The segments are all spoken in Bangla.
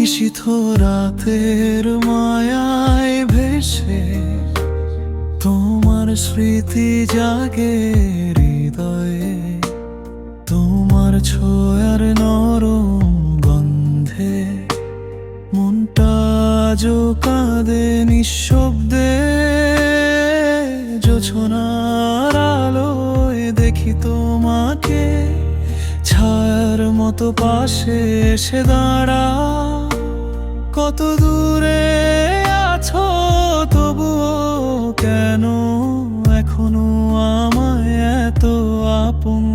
নিশীথ রাতের মায়ায় ভেসে তোমার স্মৃতি জাগে হৃদয়ে। তোমার ছোয়ার নরম গন্ধে মনটা আজও কাঁদে নিঃশব্দে। জোছনার আলোয় দেখি তোমাকে, ছায়ার মতো পাশে এসে দাঁড়া কত দূরে আছো তবুও কেন এখনও আমায় এত আপন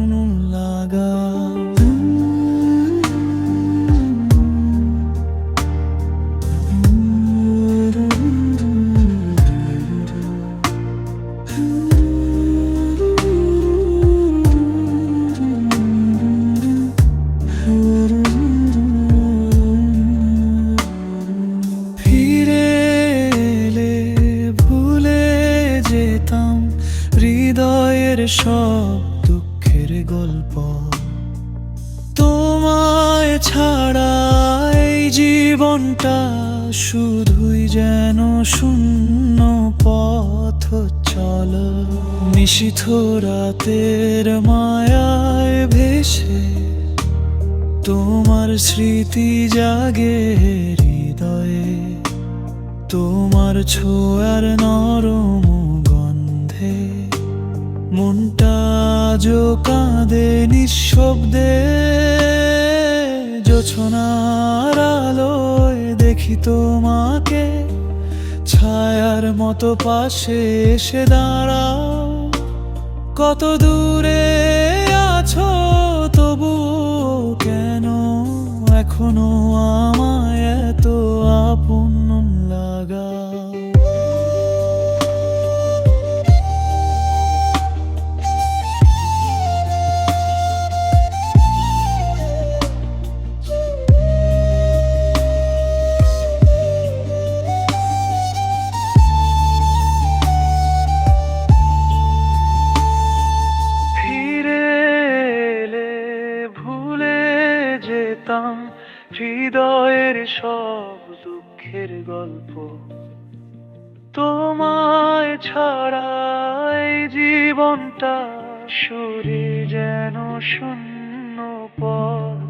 হৃদয়ের সব দুঃখের গল্প। তোমায় ছাড়া এই জীবনটা শুধুই যেন শূন্য পথ চল। নিশীথ রাতের মায়ায় ভেসে তোমার স্মৃতি জাগে হৃদয়ে। তোমার ছোঁয়ার নরম মনটা আজও কাঁদে নিঃশব্দে। জোছনার আলোয় দেখি তোমাকে। ছায়ার মতো পাশে এসে দাঁড়াও। কত দূরে আছো তবু কেন এখনও আমায় যেতাম হৃদয়ের সব দুঃখের গল্প। তোমায় ছাড়া জীবনটা সুরে যেন শূন্য পথ।